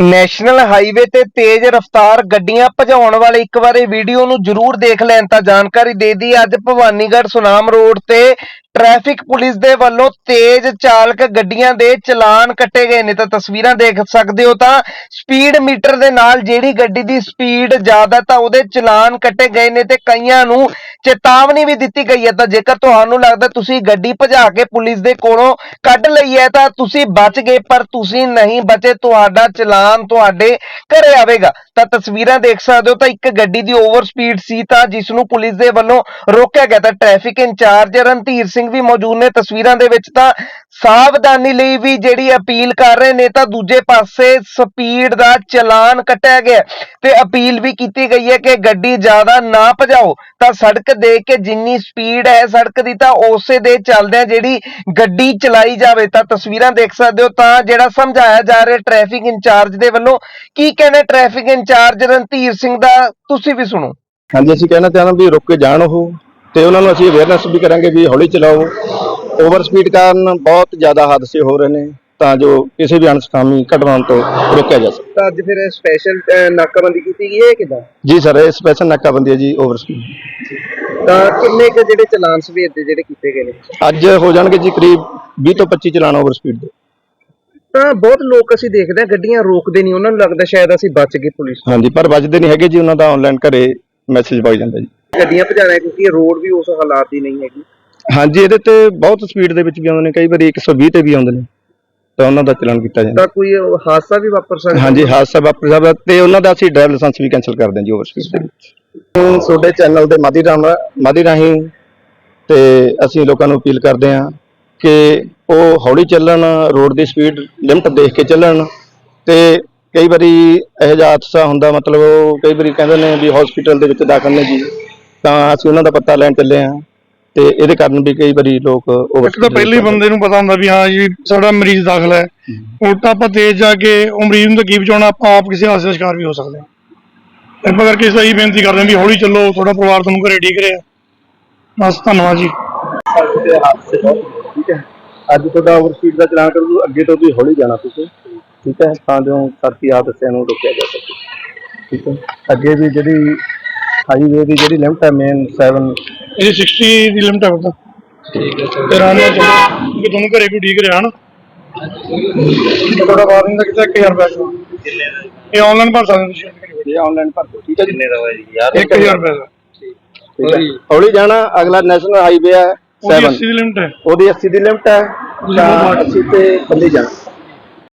National highway ਤੇ ਤੇਜ਼ ਰਫ਼ਤਾਰ ਗੱਡੀਆਂ ਭਜਾਉਣ ਵਾਲੇ ਇੱਕ ਵਾਰੀ ਵੀਡੀਓ ਨੂੰ ਜ਼ਰੂਰ ਦੇਖ ਲੈਣ ਤਾਂ ਜਾਣਕਾਰੀ ਦੇ ਦੀ ਅੱਜ ਭਵਾਨੀਗੜ੍ਹ ਸੁਨਾਮ ਰੋਡ ਤੇ ਟ੍ਰੈਫਿਕ ਪੁਲਿਸ ਦੇ ਵੱਲੋਂ ਤੇਜ਼ ਚਾਲਕ ਗੱਡੀਆਂ ਦੇ ਚਲਾਨ ਕੱਟੇ ਗਏ ਨੇ। ਤਾਂ ਤਸਵੀਰਾਂ ਦੇਖ ਸਕਦੇ ਹੋ ਤਾਂ ਸਪੀਡ ਮੀਟਰ ਦੇ ਨਾਲ ਜਿਹੜੀ ਗੱਡੀ ਦੀ ਸਪੀਡ ਜ਼ਿਆਦਾ ਤਾਂ ਉਹਦੇ ਚਲਾਨ ਕੱਟੇ ਗਏ ਨੇ ਤੇ ਕਈਆਂ ਨੂੰ ਚੇਤਾਵਨੀ ਵੀ ਦਿੱਤੀ ਗਈ ਹੈ। ਤਾਂ ਜੇਕਰ ਤੁਹਾਨੂੰ ਲੱਗਦਾ ਤੁਸੀਂ ਗੱਡੀ ਭਜਾ ਕੇ ਪੁਲਿਸ ਦੇ ਕੋਲੋਂ ਕੱਢ ਲਈ ਹੈ ਤਾਂ ਤੁਸੀਂ ਬਚ ਗਏ, ਪਰ ਤੁਸੀਂ ਨਹੀਂ ਬਚੇ, ਤੁਹਾਡਾ ਚਲਾਨ ਤੁਹਾਡੇ ਘਰੇ ਆਵੇਗਾ। ਤਾਂ ਤਸਵੀਰਾਂ ਦੇਖ ਸਕਦੇ ਹੋ ਤਾਂ ਇੱਕ ਗੱਡੀ ਦੀ ਓਵਰ ਸਪੀਡ ਸੀ ਤਾਂ ਜਿਸ ਨੂੰ ਪੁਲਿਸ ਦੇ ਵੱਲੋਂ ਰੋਕਿਆ ਗਿਆ। ਤਾਂ ਟ੍ਰੈਫਿਕ ਇੰਚਾਰਜ ਰਣਧੀਰ ਸਿੰਘ ਵੀ ਮੌਜੂਦ ਨੇ। ਤਸਵੀਰਾਂ ਦੇ ਵਿੱਚ ਤਾਂ ਸਾਵਧਾਨੀ ਲਈ ਵੀ ਜਿਹੜੀ ਅਪੀਲ ਕਰ ਰਹੇ ਨੇ, ਤਾਂ ਦੂਜੇ ਪਾਸੇ ਸਪੀਡ ਦਾ ਚਲਾਨ ਕੱਟਿਆ ਗਿਆ ਤੇ ਅਪੀਲ ਵੀ ਕੀਤੀ ਗਈ ਹੈ ਕਿ ਗੱਡੀ ਜ਼ਿਆਦਾ ਨਾ ਭਜਾਓ। ਤਾਂ ਸੜਕ ਦੇਖ ਕੇ ਜਿੰਨੀ ਸਪੀਡ ਹੈ ਸੜਕ ਦੀ, ਤਾਂ ਉਸੇ ਦੇ ਚੱਲਦਿਆਂ ਜਿਹੜੀ ਗੱਡੀ ਚਲਾਈ ਜਾਵੇ, ਤਾਂ ਤਸਵੀਰਾਂ ਦੇਖ ਸਕਦੇ ਹੋ। ਤਾਂ ਜਿਹੜਾ ਸਮਝਾਇਆ ਜਾ ਰਿਹਾ ਟ੍ਰੈਫਿਕ ਇੰਚਾਰਜ ਦੇ ਵੱਲੋਂ, ਕੀ ਕਹਿੰਦੇ ਟ੍ਰੈਫਿਕ ਇੰਚਾਰਜ ਰਣਧੀਰ ਸਿੰਘ ਦਾ? ਤੁਸੀਂ ਵੀ ਸੁਣੋ। ਹਾਂਜੀ, ਅਸੀਂ ਕਹਿਣਾ ਚਾਹੁੰਦੇ ਵੀ ਰੁਕ ਕੇ ਜਾਣ ਉਹ। ਤੇ ਉਹਨਾਂ ਨੂੰ ਅਸੀਂ ਅਵੇਅਰਨੈਸ ਵੀ ਕਰਾਂਗੇ ਵੀ ਹੌਲੀ ਚਲਾਓ। ਓਵਰ ਸਪੀਡ ਕਾਰਨ ਬਹੁਤ ਜ਼ਿਆਦਾ ਹਾਦਸੇ ਹੋ ਰਹੇ ਨੇ ਤਾਂ ਜੋ ਕਿਸੇ ਵੀ ਅਣਸਕਾਮੀ ਘਟਨਾ ਤੋਂ ਰੋਕਿਆ ਜਾ ਸਕੇ। ਤਾਂ ਅੱਜ ਫਿਰ ਸਪੈਸ਼ਲ ਨਾਕਾਬੰਦੀ ਕੀਤੀ ਗਈ ਹੈ ਕਿਦਾਂ? ਜੀ ਸਰ ਇਹ ਸਪੈਸ਼ਲ ਨਾਕਾਬੰਦੀ ਹੈ ਜੀ ਓਵਰ ਸਪੀਡ ਤਾਂ ਕਿੰਨੇ ਕੁ ਜਿਹੜੇ ਚਲਾਨ ਸਵੇਰ ਦੇ ਜਿਹੜੇ ਕੀਤੇ ਗਏ ਨੇ? ਅੱਜ ਹੋ ਜਾਣਗੇ ਜੀ ਕਰੀਬ 20 ਤੋਂ 25 ਚਲਾਨ ਓਵਰ ਸਪੀਡ ਦੇ। ਤਾਂ ਬਹੁਤ ਲੋਕ ਅਸੀਂ ਦੇਖਦੇ ਹਾਂ ਗੱਡੀਆਂ ਰੋਕਦੇ ਨਹੀਂ ਉਹਨਾਂ ਨੂੰ ਲੱਗਦਾ ਸ਼ਾਇਦ ਅਸੀਂ ਬਚ ਗਏ ਪੁਲਿਸ ਹਾਂਜੀ ਪਰ ਵੱਜਦੇ ਨਹੀਂ ਹੈਗੇ ਜੀ ਉਹਨਾਂ ਦਾ ਆਨਲਾਈਨ ਘਰੇ ਮੈਸੇਜ ਪਾਈ ਜਾਂਦਾ ਜੀ। ਗੱਡੀਆਂ ਭਜਾਣਾ ਕਿਉਂਕਿ ਰੋਡ ਵੀ ਉਸ ਹਾਲਾਤ ਦੀ ਨਹੀਂ ਹੈਗੀ। ਹਾਂਜੀ ਇਹਦੇ ਤੇ ਬਹੁਤ ਸਪੀਡ ਦੇ ਵਿੱਚ ਵੀ ਆਉਂਦੇ ਨੇ ਕਈ ਵਾਰੀ 120 ਤੇ ਵੀ ਆਉਂਦੇ ਨੇ। ਤਾਂ ਉਹਨਾਂ ਦਾ ਚਲਾਨ ਕੀਤਾ ਜਾਂਦਾ। ਤਾਂ ਕੋਈ ਹਾਦਸਾ ਵੀ ਵਾਪਰ ਸਕਦਾ ਹਾਂਜੀ ਹਾਦਸਾ ਵਾਪਰ ਸਕਦਾ ਤੇ ਉਹਨਾਂ ਦਾ ਅਸੀਂ ਡਰਾਈਵਰ ਲਾਇਸੈਂਸ ਵੀ ਕੈਨਸਲ ਕਰ ਦਿਆਂ ਜੀ ਓਵਰ ਸਪੀਡ ਦੇ ਵਿੱਚ ਤੁਹਾਡੇ ਚੈਨਲ ਦੇ ਮਾਧੀ ਰਾਮ ਮਾਧੀ ਰਾਹੀਂ ਤੇ ਅਸੀਂ ਲੋਕਾਂ ਨੂੰ ਅਪੀਲ ਕਰਦੇ ਹਾਂ ਕਿ ਉਹ ਹੌਲੀ ਚੱਲਣ ਰੋਡ ਦੀ ਸਪੀਡ ਲਿਮਟ ਦੇਖ ਕੇ ਚੱਲਣ ਤੇ ਕਈ ਵਾਰੀ ਇਹੋ ਜਿਹਾ ਹਾਦਸਾ ਹੁੰਦਾ ਮਤਲਬ ਉਹ ਕਈ ਵਾਰੀ ਕਹਿੰਦੇ ਨੇ ਵੀ ਹਸਪੀਟਲ ਦੇ ਵਿੱਚ ਦਾਖਲ ਨੇ ਜੀ। ਤਾਂ ਅਸੀਂ ਉਹਨਾਂ ਦਾ ਪਤਾ ਲੈਣ ਚੱਲੇ ਹਾਂ ਤੇ ਇਹਦੇ ਕਾਰਨ ਵੀ ਕਈ ਵਾਰੀ ਲੋਕ ਇੱਕ ਤਾਂ ਪਹਿਲੇ ਹੀ ਬੰਦੇ ਨੂੰ ਪਤਾ ਹੁੰਦਾ ਵੀ ਹਾਂ ਜੀ ਸਾਡਾ ਮਰੀਜ਼ ਦਾਖਲ ਹੈ। ਉਲਟਾ ਆਪਾਂ ਤੇਜ਼ ਜਾ ਕੇ ਉਹ ਮਰੀਜ਼ ਨੂੰ ਤਾਂ ਕੀ ਬਚਾਉਣਾ ਆਪਾਂ ਆਪ ਕਿਸੇ ਹਾਦਸੇ ਦਾ ਸ਼ਿਕਾਰ ਵੀ ਹੋ ਸਕਦੇ ਹਾਂ। ਕਿਰਪਾ ਕਰਕੇ ਸਹੀ ਬੇਨਤੀ ਕਰਦੇ ਹਾਂ ਵੀ ਹੌਲੀ ਚੱਲੋ ਤੁਹਾਡਾ ਪਰਿਵਾਰ ਤੁਹਾਨੂੰ ਘਰੇ ਠੀਕ ਰਿਹਾ। ਬਸ ਧੰਨਵਾਦ ਜੀ। ਠੀਕ ਹੈ। ਅੱਜ ਤੁਹਾਡਾ ਓਵਰ ਸਪੀਡ ਦਾ ਚਲਾਨ ਕਰੂ ਅੱਗੇ ਤੋਂ ਤੁਸੀਂ ਹੌਲੀ ਜਾਣਾ ਤੁਸੀਂ। ਠੀਕ ਹੈ। ਤਾਂ ਜੋ ਸਾਥੀ ਹਾਦਸਿਆਂ ਨੂੰ ਰੋਕਿਆ ਜਾ ਸਕੇ। ਠੀਕ ਹੈ। ਅੱਗੇ ਵੀ ਜਿਹੜੀ ਹਾਈਵੇ ਦੀ ਜਿਹੜੀ ਲਿਮਟ ਹੈ ਮੇਨ 7 ਇਹਦੀ 60 ਦੀ ਲਿਮਟ ਹੈ ਬਤਾ ਠੀਕ ਹੈ ਤੇ ਆਰਾਮ ਨਾਲ ਚੱਲੋ ਕਿ ਤੁਹਾਨੂੰ ਘਰੇ ਕੋਈ ਠੀਕ ਰਿਹਾ ਨਾ। ਤੁਹਾਡਾ ਵਾਰਨਿੰਗ ਦਾ ਕਿਤਾ 1000 ਰੁਪਏ ਕਿੰਨੇ ਦਾ ਇਹ ਆਨਲਾਈਨ ਭਰ ਸਕਦੇ ਤੁਸੀਂ। ਇਹ ਆਨਲਾਈਨ ਭਰ ਦਿਓ ਠੀਕ ਹੈ ਕਿੰਨੇ ਦਾ ਹੋਇਆ ਜੀ? ਯਾਰ 1000 ਰੁਪਏ ਦਾ। ਠੀਕ ਹੈ। ਹੌਲੀ ਜਾਣਾ ਅਗਲਾ ਨੈਸ਼ਨਲ ਹਾਈਵੇ ਹੈ ਉਹਦੀ 7 80 ਦੀ ਲਿਮਟ ਹੈ। ਉਹਦੀ 80 ਦੀ ਲਿਮਟ ਹੈ ਤਾਂ ਬਹੁਤ 80 ਤੇ ਬੰਦੇ ਜਾਣਾ।